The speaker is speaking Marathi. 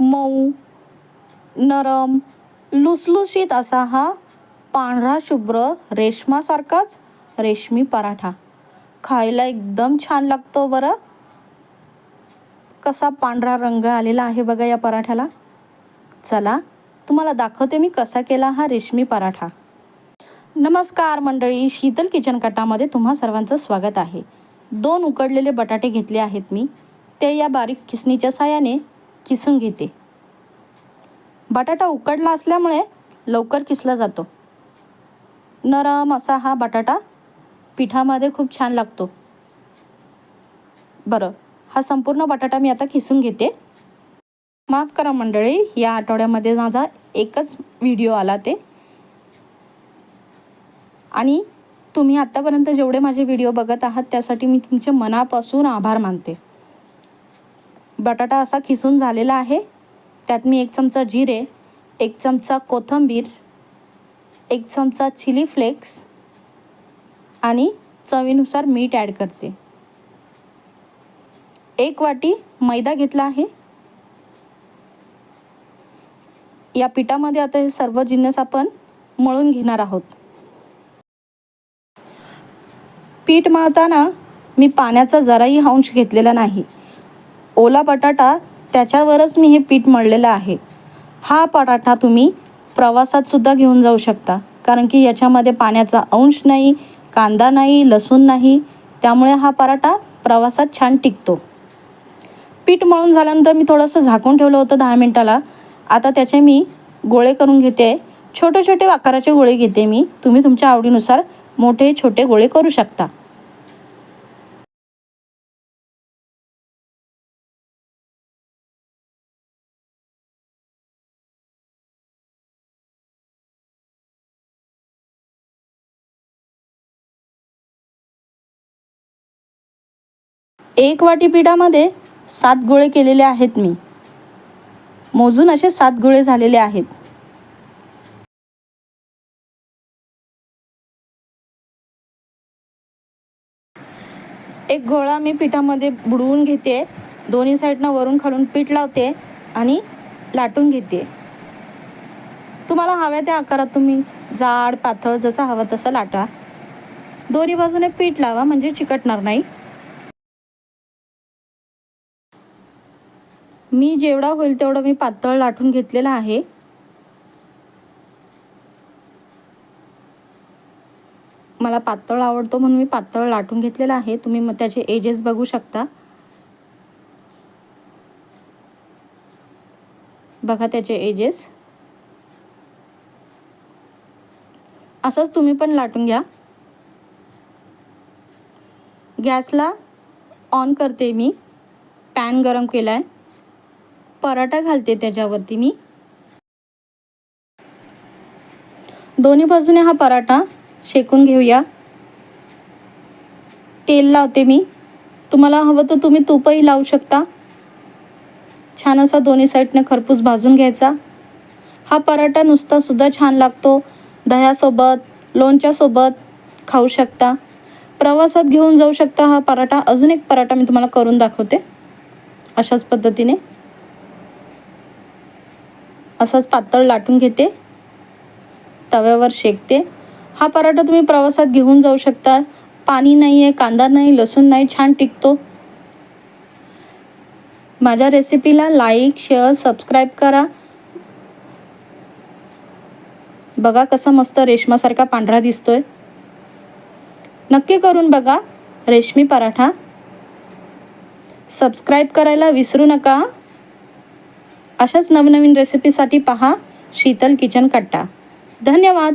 मऊ नरम लुसलुशीत असा हा पांढरा शुभ्र रेशमासारखाच रेशमी पराठा. खायला एकदम छान लागतो बरं. कसा पांढरा रंग आलेला आहे बघा या पराठ्याला. चला तुम्हाला दाखवते मी कसा केला हा रेशमी पराठा. नमस्कार मंडळी शीतल किचन कटामध्ये तुम्हा सर्वांचं स्वागत आहे. दोन उकडलेले बटाटे घेतले आहेत मी. ते या बारीक किसणीच्या साह्याने किसून घेते. बटाटा उकडला असल्यामुळे लवकर किसला जातो. नरम असा हा बटाटा पिठामध्ये खूप छान लागतो. बरं हा संपूर्ण बटाटा मी आता किसून घेते. माफ करा मंडळी या आठवड्यामध्ये माझा एकच व्हिडिओ आला ते. आणि तुम्ही आत्तापर्यंत जेवढे माझे व्हिडिओ बघत आहात त्यासाठी मी तुमचे मनापासून आभार मानते. बटाटा असा खिसून झालेला आहे. त्यात मी एक चमचा जिरे एक चमचा कोथिंबीर एक चमचा चिली फ्लेक्स आणि चवीनुसार मीठ ॲड करते. एक वाटी मैदा घेतला आहे. या पिठामध्ये आता हे सर्व जिन्नस आपण मळून घेणार आहोत. पीठ मळताना मी पाण्याचा जराही अंश घेतलेला नाही. ओला बटाटा त्याच्यावरच मी हे पीठ मळलेलं आहे. हा पराठा तुम्ही प्रवासात सुद्धा घेऊन जाऊ शकता. कारण की याच्यामध्ये पाण्याचा अंश नाही कांदा नाही लसूण नाही. त्यामुळे हा पराठा प्रवासात छान टिकतो. पीठ मळून झाल्यानंतर मी थोडंसं झाकून ठेवलं होतं दहा मिनटाला. आता त्याचे मी गोळे करून घेते. छोटे छोटे आकाराचे गोळे घेते मी. तुम्ही तुमच्या आवडीनुसार मोठे छोटे गोळे करू शकता. एक वाटी पिठामध्ये सात गोळे केलेले आहेत मी. मोजून असे सात गोळे झालेले आहेत. एक गोळा मी पिठामध्ये बुडवून घेते. दोन्ही साईडनं वरून खालून पीठ लावते आणि लाटून घेते. तुम्हाला हव्या त्या आकारात तुम्ही जाड पातळ जसा हवा तसा लाटा. दोन्ही बाजूने पीठ लावा म्हणजे चिकटणार नाही. मी जेवढा होईल तेवढं मी पातळ लाटून घेतलेलं आहे. मला पातळ आवडतो म्हणून मी पातळ लाटून घेतलेलं आहे. तुम्ही मग त्याचे एजेस बघू शकता. बघा त्याचे एजेस असंच तुम्ही पण लाटून घ्या. गॅसला ऑन करते मी. पॅन गरम केला आहे पराठा घालते त्याच्यावरती मी. दोन्ही बाजूने हा पराठा शेकून घेऊया. तेल लावते मी. तुम्हाला हवं तर तुम्ही तूपही लावू शकता. छान असा दोन्ही साईडने खरपूस भाजून घ्यायचा. हा पराठा नुसता सुद्धा छान लागतो. दह्यासोबत लोणच्यासोबत खाऊ शकता. प्रवासात घेऊन जाऊ शकता हा पराठा. अजून एक पराठा मी तुम्हाला करून दाखवते. अशाच पद्धतीने. असाच पातळ लाटून घेते. तव्यावर शेकते. हा पराठा तुम्ही प्रवासात घेऊन जाऊ शकता. पाणी नाही आहे कांदा नाही लसूण नाही छान टिकतो. माझ्या रेसिपीला लाईक शेअर सबस्क्राईब करा. बघा कसा मस्त रेशमासारखा पांढरा दिसतोय. नक्की करून बघा रेशमी पराठा. सबस्क्राईब करायला विसरू नका. अशाच नवनवीन रेसिपीसाठी पहा. शीतल किचन कट्टा. धन्यवाद.